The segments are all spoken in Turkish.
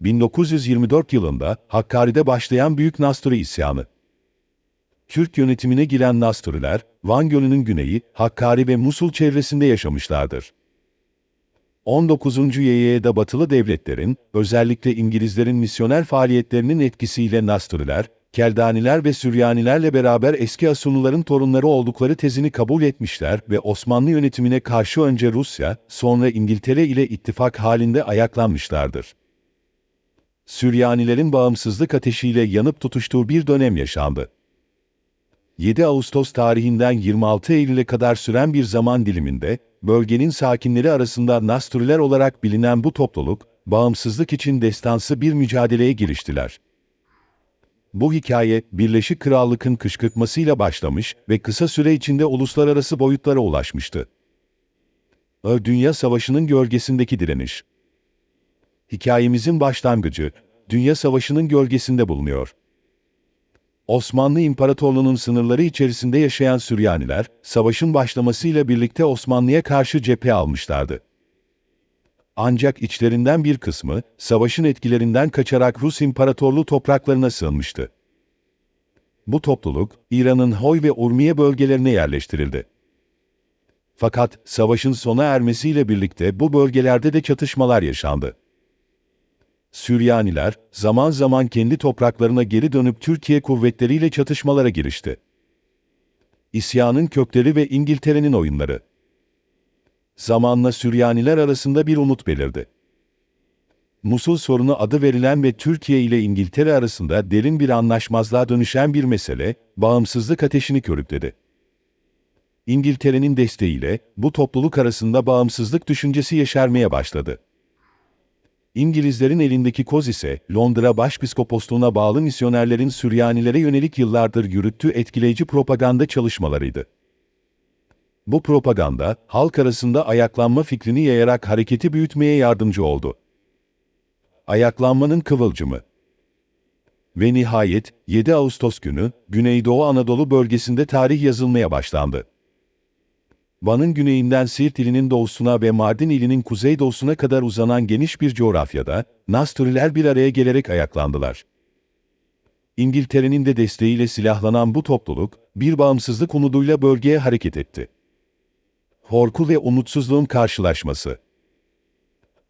1924 yılında Hakkari'de başlayan Büyük Nasturi isyanı. Türk yönetimine giren Nasturiler, Van Gölü'nün güneyi, Hakkari ve Musul çevresinde yaşamışlardır. 19. YY'de batılı devletlerin, özellikle İngilizlerin misyoner faaliyetlerinin etkisiyle Nasturiler, Keldaniler ve Süryanilerle beraber eski Asunuların torunları oldukları tezini kabul etmişler ve Osmanlı yönetimine karşı önce Rusya, sonra İngiltere ile ittifak halinde ayaklanmışlardır. Süryanilerin bağımsızlık ateşiyle yanıp tutuştuğu bir dönem yaşandı. 7 Ağustos tarihinden 26 Eylül'e kadar süren bir zaman diliminde, bölgenin sakinleri arasında Nasturiler olarak bilinen bu topluluk, bağımsızlık için destansı bir mücadeleye giriştiler. Bu hikaye, Birleşik Krallık'ın kışkırtmasıyla başlamış ve kısa süre içinde uluslararası boyutlara ulaşmıştı. Dünya Savaşı'nın gölgesindeki direniş. Hikayemizin başlangıcı, Dünya Savaşı'nın gölgesinde bulunuyor. Osmanlı İmparatorluğu'nun sınırları içerisinde yaşayan Süryaniler, savaşın başlamasıyla birlikte Osmanlı'ya karşı cephe almışlardı. Ancak içlerinden bir kısmı, savaşın etkilerinden kaçarak Rus İmparatorluğu topraklarına sığınmıştı. Bu topluluk, İran'ın Hoy ve Urmiye bölgelerine yerleştirildi. Fakat savaşın sona ermesiyle birlikte bu bölgelerde de çatışmalar yaşandı. Süryaniler, zaman zaman kendi topraklarına geri dönüp Türkiye kuvvetleriyle çatışmalara girişti. İsyanın kökleri ve İngiltere'nin oyunları. Zamanla Süryaniler arasında bir umut belirdi. Musul sorunu adı verilen ve Türkiye ile İngiltere arasında derin bir anlaşmazlığa dönüşen bir mesele, bağımsızlık ateşini körükledi. İngiltere'nin desteğiyle bu topluluk arasında bağımsızlık düşüncesi yeşermeye başladı. İngilizlerin elindeki koz ise Londra Başpiskoposluğuna bağlı misyonerlerin Süryanilere yönelik yıllardır yürüttüğü etkileyici propaganda çalışmalarıydı. Bu propaganda, halk arasında ayaklanma fikrini yayarak hareketi büyütmeye yardımcı oldu. Ayaklanmanın kıvılcımı Ve nihayet, 7 Ağustos günü, Güneydoğu Anadolu bölgesinde tarih yazılmaya başlandı. Van'ın güneyinden Siirt ilinin doğusuna ve Mardin ilinin kuzeydoğusuna kadar uzanan geniş bir coğrafyada, Nasturiler bir araya gelerek ayaklandılar. İngiltere'nin de desteğiyle silahlanan bu topluluk, bir bağımsızlık umuduyla bölgeye hareket etti. Korku ve umutsuzluğun karşılaşması.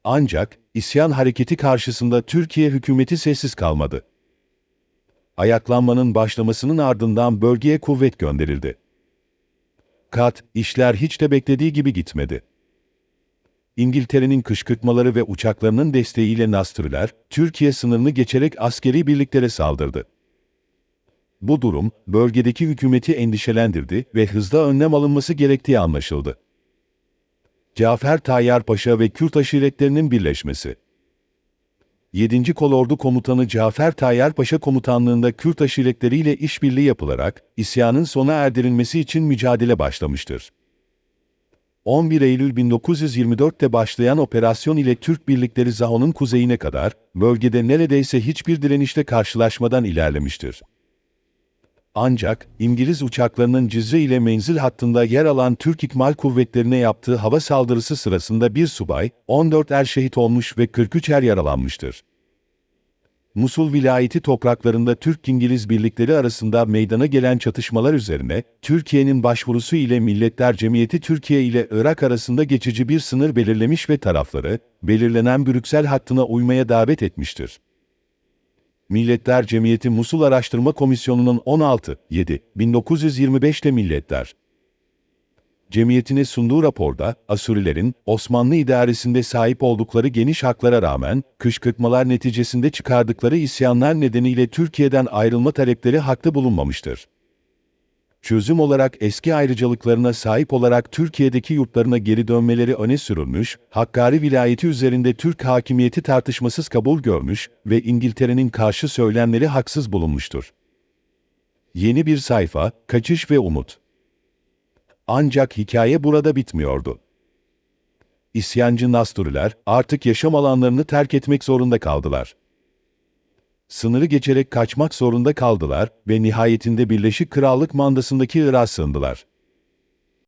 Ancak, isyan hareketi karşısında Türkiye hükümeti sessiz kalmadı. Ayaklanmanın başlamasının ardından bölgeye kuvvet gönderildi. Kat, işler hiç de beklediği gibi gitmedi. İngiltere'nin kışkırtmaları ve uçaklarının desteğiyle Nastırlar, Türkiye sınırını geçerek askeri birliklere saldırdı. Bu durum, bölgedeki hükümeti endişelendirdi ve hızla önlem alınması gerektiği anlaşıldı. Cafer Tayyar Paşa ve Kürt aşiretlerinin birleşmesi 7. Kolordu Komutanı Cafer Tayyar Paşa komutanlığında Kürt aşiretleriyle işbirliği yapılarak isyanın sona erdirilmesi için mücadele başlamıştır. 11 Eylül 1924'te başlayan operasyon ile Türk birlikleri Zaho'nun kuzeyine kadar, bölgede neredeyse hiçbir direnişle karşılaşmadan ilerlemiştir. Ancak, İngiliz uçaklarının Cizre ile menzil hattında yer alan Türk İkmal Kuvvetlerine yaptığı hava saldırısı sırasında bir subay, 14 er şehit olmuş ve 43 er yaralanmıştır. Musul vilayeti topraklarında Türk-İngiliz birlikleri arasında meydana gelen çatışmalar üzerine, Türkiye'nin başvurusu ile Milletler Cemiyeti Türkiye ile Irak arasında geçici bir sınır belirlemiş ve tarafları, belirlenen Brüksel hattına uymaya davet etmiştir. Milletler Cemiyeti Musul Araştırma Komisyonu'nun 16-7-1925'te Milletler Cemiyetine sunduğu raporda, Asurilerin, Osmanlı idaresinde sahip oldukları geniş haklara rağmen, kışkırtmalar neticesinde çıkardıkları isyanlar nedeniyle Türkiye'den ayrılma talepleri haklı bulunmamıştır. Çözüm olarak eski ayrıcalıklarına sahip olarak Türkiye'deki yurtlarına geri dönmeleri öne sürülmüş, Hakkari vilayeti üzerinde Türk hakimiyeti tartışmasız kabul görmüş ve İngiltere'nin karşı söylemleri haksız bulunmuştur. Yeni bir sayfa, kaçış ve umut. Ancak hikaye burada bitmiyordu. İsyancı Nasturiler artık yaşam alanlarını terk etmek zorunda kaldılar. Sınırı geçerek kaçmak zorunda kaldılar ve nihayetinde Birleşik Krallık mandasındaki Irak'a sığındılar.